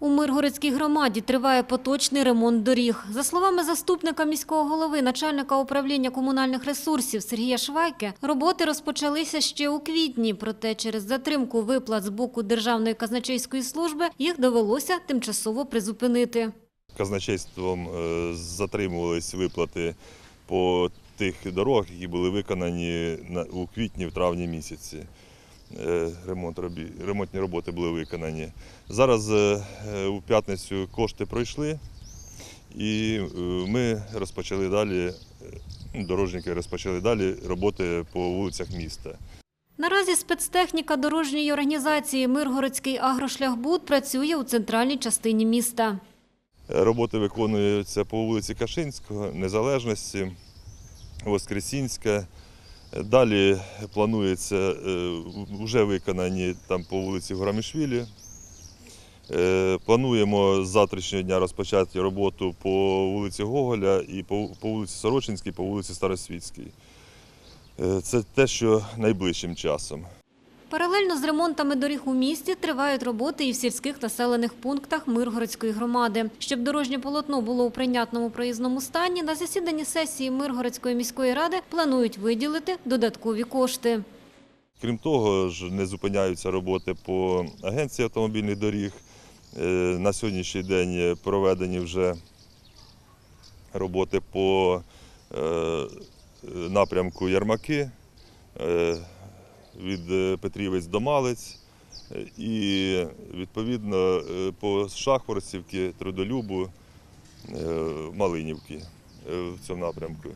У Миргородській громаді триває поточний ремонт доріг. За словами заступника міського голови, начальника управління комунальних ресурсів Сергія Швайки, роботи розпочалися ще у квітні, проте через затримку виплат з боку Державної казначейської служби їх довелося тимчасово призупинити. казначейством е, затримувались виплати по тих дорогах, які були виконані на- у квітні, в травні місяці. Е, Ремонт ремонтні роботи були виконані. Зараз е, е, у п'ятницю кошти пройшли, і ми розпочали далі, ну, дорожники розпочали далі роботи по вулицях міста. Наразі спецтехніка дорожньої організації Миргородський агрошляхбуд працює у центральній частині міста. Роботи виконуються по вулиці Кашинського, Незалежності, Воскресінська. Далі планується е, вже виконані там по вулиці Грамішвілі. Е, Плануємо з завтрашнього дня розпочати роботу по вулиці Гоголя і по вулиці Сорочинській, по вулиці Старосвітській. Е, Це те, що найближчим часом. Паралельно з ремонтами доріг у місті тривають роботи і в сільських населених пунктах Миргородської громади. Щоб дорожнє полотно було у прийнятному проїзному стані, на засіданні сесії Миргородської міської ради планують виділити додаткові кошти. Крім того, ж не зупиняються роботи по агенції автомобільних доріг. Е, На сьогоднішній день проведені вже роботи по е, напрямку Ярмаки е, від е, Петрівець до Малець. І відповідно е, по Шахворцівки, Трудолюбу, е, Малинівки в цьому напрямку.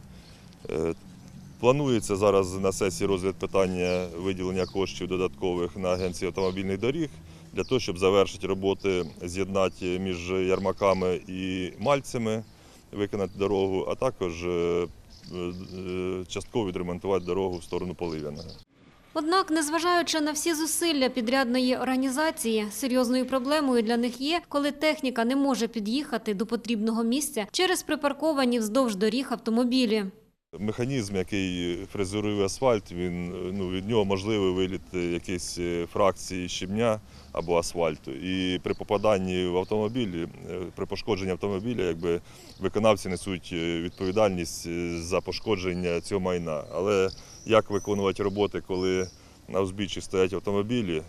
Планується зараз на сесії розгляд питання виділення коштів додаткових на агенцію автомобільних доріг для того, щоб завершити роботи, з'єднати між ярмаками і мальцями, виконати дорогу, а також частково відремонтувати дорогу в сторону Полив'яного. Однак, незважаючи на всі зусилля підрядної організації, серйозною проблемою для них є, коли техніка не може під'їхати до потрібного місця через припарковані вздовж доріг автомобілі. Механізм, який фрезерує асфальт, він, ну, від нього можливий виліт якоїсь е, фракції щебня або асфальту. І при попаданні в автомобіль, е, при пошкодженні автомобіля, якби виконавці несуть е, відповідальність е, за пошкодження цього майна. Але як виконувати роботи, коли на узбіччі стоять автомобілі,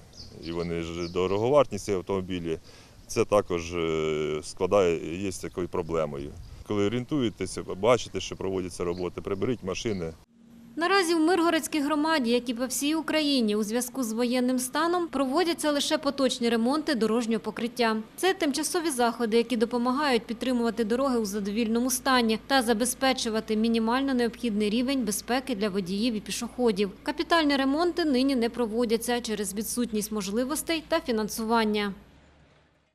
і вони ж дороговартні ці автомобілі, це також е, складає, є такою проблемою. Коли орієнтуєтеся, бачите, що проводяться роботи, приберіть машини. Наразі в Миргородській громаді, як і по всій Україні, у зв'язку з воєнним станом проводяться лише поточні ремонти дорожнього покриття. Це тимчасові заходи, які допомагають підтримувати дороги у задовільному стані та забезпечувати мінімально необхідний рівень безпеки для водіїв і пішоходів. Капітальні ремонти нині не проводяться через відсутність можливостей та фінансування.